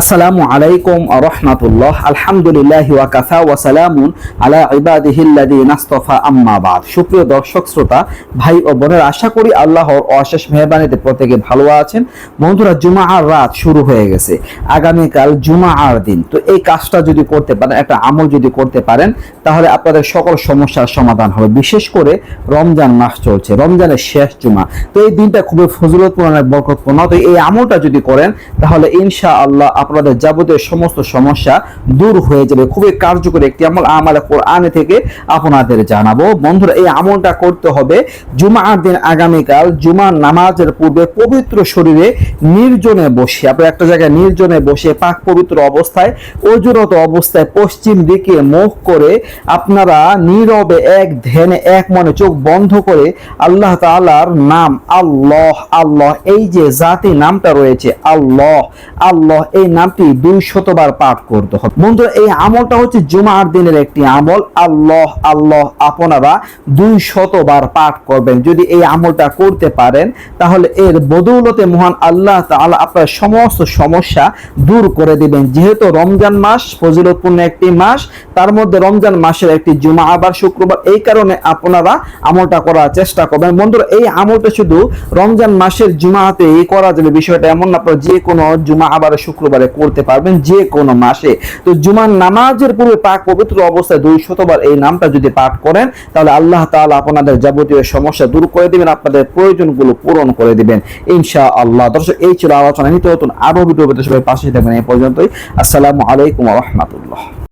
আসসালামু আলাইকুম রহমাতুল্লাহ। আলহামদুলিল্লাহ ওয়াকাফা ওয়াসালামুন আলা ইবাদিহিল্লাদি নাস্তফা আম্মা বাদ। সুপ্রিয় দর্শক, শ্রোতা, ভাই ও বোনের, আশা করি আল্লাহর অশেষ মেহরবানিতে প্রত্যেকে ভালো আছেন। বন্ধুরা জুমা আর রাত শুরু হয়ে গেছে। আগামীকাল জুমা আর দিন। তো এই কাজটা যদি করতে পারেন, একটা আমল যদি করতে পারেন, তাহলে আপনাদের সকল সমস্যার সমাধান হবে। বিশেষ করে রমজান মাস চলছে। রমজানের শেষ জুমা। তো এই দিনটা খুবই ফজলতপূর্ণ বরকতপূর্ণ। তো এই আমলটা যদি করেন, তাহলে ইনশা আল্লাহ আপনাদের যাবতীয় সমস্ত সমস্যা দূর হয়ে যাবে। খুবই কার্যকরী একটি আমল আমাল কোরআনে থেকে আপনাদের জানাব। বন্ধুরা, এই আমলটা করতে হবে জুমার দিন আগামীকাল, জুমার নামাজের পূর্বে পবিত্র শরীরে নির্জনে বসে। আপনি একটা জায়গায় নির্জনে বসে পাক পবিত্র অবস্থায়, অজুরত অবস্থায় পশ্চিম দিকে মুখ করে আপনারা নীরবে এক ধ্যানে, এক মনে চোখ বন্ধ করে আল্লাহ তাআলার নাম আল্লাহ আল্লাহ, এই যে জাতি নামটা রয়েছে আল্লাহ আল্লাহ, এই নামটি দুই শতবার পাঠ করতে হবে। বন্ধুরা, এই আমলটা হচ্ছে জুমার দিনের একটি আমল। আল্লাহ আল্লাহ, আপনারা দুই শতবার পাঠ করবেন। যদি এই আমলটা করতে পারেন, তাহলে এর বদৌলতে মহান আল্লাহ তাআলা আপনার সমস্ত সমস্যা দূর করে দিবেন। যেহেতু রমজান মাস, ফজিলতপূর্ণ একটি মাস, তার মধ্যে রমজান মাসের একটি জুমা আবার শুক্রবার, এই কারণে আপনারা আমলটা করার চেষ্টা করবেন। বন্ধুরা, এই আমলটা শুধু রমজান মাসের জুমাতে করা যাবে। বিষয়টা এমন না, আপনারা যে কোনো জুমা আবার শুক্রবারে করতে পারবেন যে কোনো মাসে। তো জুমার নামাজের পূর্বে পাক পবিত্র অবস্থায় দুই শতবার এই নামটা যদি পাঠ করেন, তাহলে আল্লাহ তাআলা আপনাদের যাবতীয় সমস্যা দূর করে দিবেন, আপনাদের প্রয়োজনগুলো পূরণ করে দিবেন। ইনশা আল্লাহ দর্শক, এই ছিল আলোচনা। নিত্য নতুন আরও ভিডিও সবাই পাশে থাকবেন। এই পর্যন্তই। আসসালামু আলাইকুম রহমতুল্লাহ।